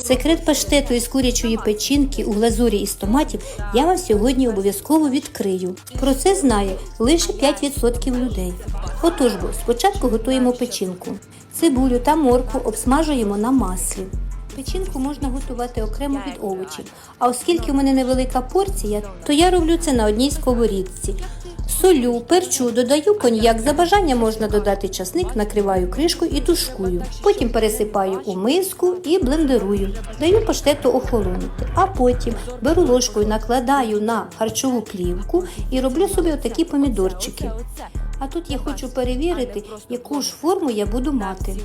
Секрет паштету із курячої печінки у глазурі із томатів я вам сьогодні обов'язково відкрию. Про це знає лише 5% людей. Отож бо, спочатку готуємо печінку. Цибулю та моркву обсмажуємо на маслі. Печінку можна готувати окремо від овочів, а оскільки в мене невелика порція, то я роблю це на одній сковорідці. Солю, перчу, додаю коньяк. За бажання можна додати часник, накриваю кришкою і тушкую. Потім пересипаю у миску і блендерую. Даю паштету охолонути. А потім беру ложкою, накладаю на харчову плівку і роблю собі отакі помідорчики. А тут я хочу перевірити, яку ж форму я буду мати.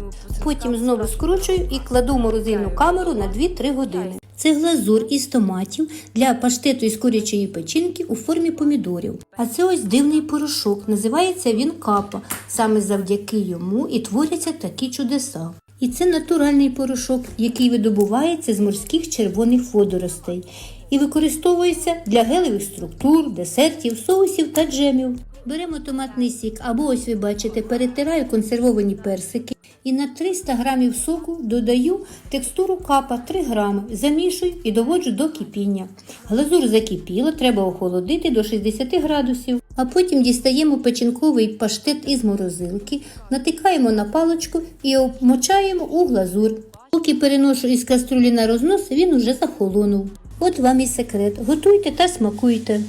Потім знову скручую і кладу в морозильну камеру на 2-3 години. Це глазур із томатів для паштету із курячої печінки у формі помідорів. А це ось дивний порошок. Називається він капа. Саме завдяки йому і творяться такі чудеса. І це натуральний порошок, який видобувається з морських червоних водоростей і використовується для гелевих структур, десертів, соусів та джемів. Беремо томатний сік, або ось ви бачите, перетираю консервовані персики і на 300 грамів соку додаю текстуру капа 3 грами, замішую і доводжу до кипіння. Глазур закипіла, треба охолодити до 60 градусів, а потім дістаємо печінковий паштет із морозилки, натикаємо на паличку і обмочаємо у глазур. Поки переношу із каструлі на рознос, він уже захолонув. От вам і секрет. Готуйте та смакуйте.